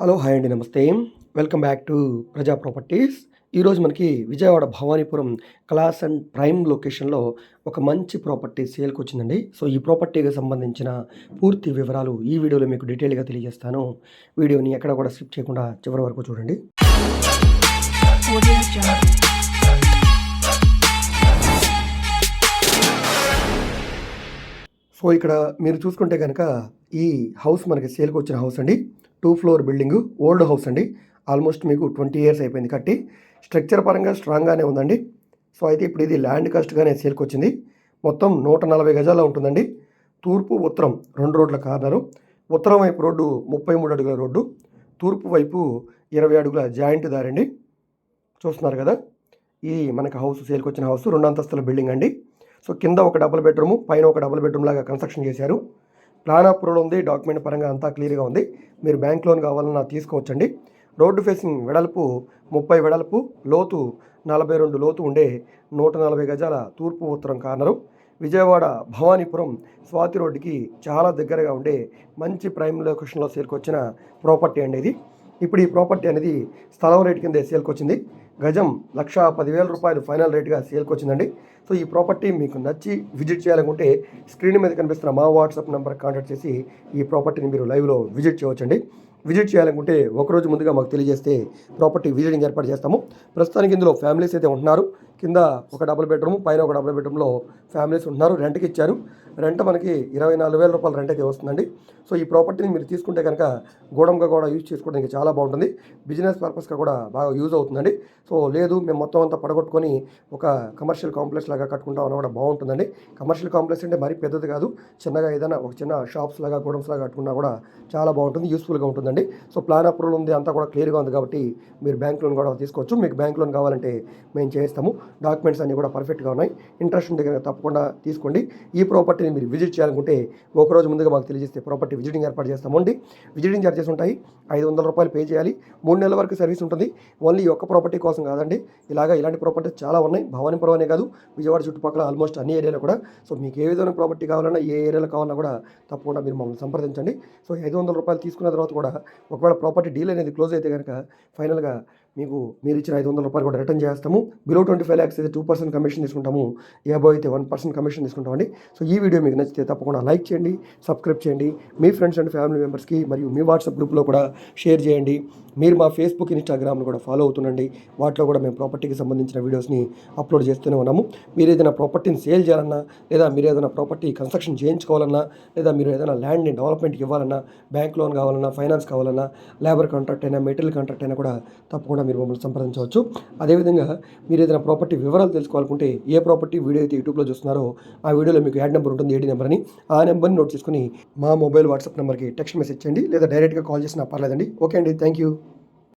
Hello hi అండి నమస్తే. Welcome back to Praja properties. ఈరోజు మనకి Vijayawada Bhavanipuram class and prime లొకేషన్లో ఒక మంచి ప్రాపర్టీ సేల్కి వచ్చిందండి. సో ఈ ప్రాపర్టీకి సంబంధించిన పూర్తి వివరాలు ఈ వీడియోలో మీకు డీటెయిల్గా తెలియజేస్తాను. వీడియోని ఎక్కడ కూడా స్కిప్ చేయకుండా చివరి వరకు చూడండి. సో ఇక్కడ మీరు చూసుకుంటే కనుక ఈ హౌస్ మనకి సేల్కి వచ్చిన హౌస్ అండి. Two floor building old house అండి. ఆల్మోస్ట్ మీకు ట్వంటీ ఇయర్స్ అయిపోయింది కట్టి. స్ట్రక్చర్ పరంగా స్ట్రాంగ్గానే ఉందండి. సో అయితే ఇప్పుడు ఇది ల్యాండ్ కాస్ట్గానే సేల్కి వచ్చింది మొత్తం నూట నలభై గజాల ఉంటుందండి. తూర్పు ఉత్తరం రెండు రోడ్ల కార్నరు. ఉత్తరం వైపు రోడ్డు ముప్పై మూడు అడుగుల రోడ్డు. తూర్పు వైపు ఇరవై అడుగుల జాయింట్ దారండి. చూస్తున్నారు కదా ఈ మనకి హౌస్ సేల్కి వచ్చిన హౌస్ రెండు అంతస్తుల బిల్డింగ్ అండి. సో కింద ఒక డబుల్ బెడ్రూమ్ పైన ఒక డబుల్ బెడ్రూమ్ లాగా కన్స్ట్రక్షన్ చేశారు. ప్లాన్ అప్రూవల్ ఉంది డాక్యుమెంట్ పరంగా అంతా క్లియర్గా ఉంది. మీరు బ్యాంక్ లోన్ కావాలన్నా తీసుకోవచ్చండి. రోడ్డు ఫేసింగ్ వెడల్పు ముప్పై వెడల్పు లోతు నలభై రెండు లోతు ఉండే నూట నలభై గజాల తూర్పు ఉత్తరం కార్నరు. విజయవాడ భవానీపురం స్వాతి రోడ్డుకి చాలా దగ్గరగా ఉండే మంచి ప్రైమ్ లొకేషన్లో సేల్కొచ్చిన ప్రాపర్టీ అండి ఇది. ఇప్పుడు ఈ ప్రాపర్టీ అనేది స్థలం రేటు కింద సేల్కొచ్చింది. గజం లక్ష పదివేల రూపాయలు ఫైనల్ రేట్గా సేల్కి వచ్చిందండి. సో ఈ ప్రాపర్టీ మీకు నచ్చి విజిట్ చేయాలనుకుంటే స్క్రీన్ మీద కనిపిస్తున్న మా వాట్సాప్ నెంబర్ కాంటాక్ట్ చేసి ఈ ప్రాపర్టీని మీరు లైవ్లో విజిట్ చేయవచ్చండి. విజిట్ చేయాలనుకుంటే ఒకరోజు ముందుగా మాకు తెలియజేస్తే ప్రాపర్టీ విజిటింగ్ ఏర్పాటు చేస్తాము. ప్రస్తుతానికి ఇందులో ఫ్యామిలీస్ అయితే ఉంటున్నారు. కింద ఒక డబుల్ బెడ్రూమ్ పైన ఒక డబుల్ బెడ్రూమ్లో ఫ్యామిలీస్ ఉంటున్నారు. రెంట్కి ఇచ్చారు. రెంట్ మనకి ఇరవై నాలుగు వేల రూపాయల రెంట్ అయితే వస్తుందండి. సో ఈ ప్రాపర్టీని మీరు తీసుకుంటే కనుక గోడంగా కూడా యూజ్ చేసుకోవడానికి చాలా బాగుంటుంది. బిజినెస్ పర్పస్గా కూడా బాగా యూజ్ అవుతుందండి. సో లేదు మేము మొత్తం అంతా పడగొట్టుకొని ఒక కమర్షియల్ కాంప్లెక్స్ లాగా కట్టుకుంటాం అన్న కూడా బాగుంటుందండి. కమర్షియల్ కాంప్లెక్స్ అంటే మరీ పెద్దది కాదు. చిన్నగా ఏదైనా ఒక చిన్న షాప్స్ లాగా గోడౌన్స్ లాగా కట్టుకున్నా కూడా చాలా బాగుంటుంది. యూస్ఫుల్గా ఉంటుందండి. సో ప్లాన్ అప్రూవల్ ఉంది. అంతా కూడా క్లియర్గా ఉంది కాబట్టి మీరు బ్యాంక్ లోన్ కూడా తీసుకోవచ్చు. మీకు బ్యాంక్ లోన్ కావాలంటే మేము చేస్తాము. డాక్యుమెంట్స్ అన్నీ కూడా పర్ఫెక్ట్గా ఉన్నాయి. ఇంట్రెస్ట్ ఉంటే కనుక తప్పకుండా తీసుకోండి. ఈ ప్రాపర్టీని మీరు విజిట్ చేయాలనుకుంటే ఒక రోజు ముందుగా మాకు తెలియజేస్తే ప్రాపర్టీ విజిటింగ్ ఏర్పాటు చేస్తామండి విజిటింగ్ ఛార్జెస్ ఉంటాయి. ఐదు వందల రూపాయలు పే చేయాలి. మూడు నెలల వరకు సర్వీస్ ఉంటుంది. ఓన్లీ ఒక్క ప్రాపర్టీ కోసం కాదండి. ఇలాగా ఇలాంటి ప్రాపర్టీస్ చాలా ఉన్నాయి. భవానీపురం అనే కాదు. విజయవాడ చుట్టుపక్కల ఆల్మోస్ట్ అన్ని ఏరియాలో కూడా. సో మీకు ఏ విధమైన ప్రాపర్టీ కావాలన్నా ఏ ఏరియాలో కావాలన్నా కూడా తప్పకుండా మీరు మమ్మల్ని సంప్రదించండి. సో ఐదు వందల రూపాయలు తీసుకున్న తర్వాత కూడా ఒకవేళ ప్రాపర్టీ డీల్ అనేది క్లోజ్ అయితే కనుక ఫైనల్గా మీకు మీరు ఇచ్చిన ఐదు వందల రూపాయలు కూడా రిటర్న్ చేస్తాము. బిలో ట్వంటీ ఫైవ్ ల్యాక్స్ అయితే టూ పర్సెంట్ కమిషన్ తీసుకుంటాము. ఏబో అయితే వన్ పర్సెంట్ కమిషన్ తీసుకుంటామండి. సో ఈ వీడియో మీకు నచ్చితే తప్పకుండా లైక్ చేయండి సబ్స్క్రైబ్ చేయండి. మీ ఫ్రెండ్స్ అండ్ ఫ్యామిలీ మెంబర్స్కి మరియు మీ వాట్సాప్ గ్రూప్లో కూడా షేర్ చేయండి. మీరు మా ఫేస్బుక్ ఇన్స్టాగ్రామ్ను కూడా ఫాలో అవుతుండండి. వాటిలో కూడా మేము ప్రాపర్టీకి సంబంధించిన వీడియోస్ని అప్లోడ్ చేస్తూనే ఉన్నాము. మీరు ఏదైనా ప్రాపర్టీని సేల్ చేయాలన్నా లేదా మీరు ఏదైనా ప్రాపర్టీ కన్స్ట్రక్షన్ చేయించుకోవాలన్నా లేదా మీరు ఏదైనా ల్యాండ్ని డెవలప్మెంట్కి ఇవ్వాలన్నా బ్యాంక్ లోన్ కావాలన్నా ఫైనాన్స్ కావాలన్నా లేబర్ కాంట్రాక్ట్ అయినా మెటీరియల్ కాంట్రాక్ట్ అయినా కూడా తప్పకుండా మీరు మమ్మల్ని సంప్రదించవచ్చు. అదేవిధంగా మీరు ఏదైనా ప్రాపర్టీ వివరాలు తెలుసుకోవాలనుకుంటే ఏ ప్రాపర్టీ వీడియో అయితే యూట్యూబ్లో చూస్తున్నారో ఆ వీడియోలో మీకు యాడ్ నెంబర్ ఉంటుంది ఏడి నెంబర్ అని. ఆ నెంబర్ని నోట్ చేసుకుని మా మొబైల్ వాట్సాప్ నెంబర్కి టెక్స్ట్ మెసేజ్ చేయండి లేదా డైరెక్ట్గా కాల్ చేసినా పర్లేదండి. ఓకే అండి థ్యాంక్ యూ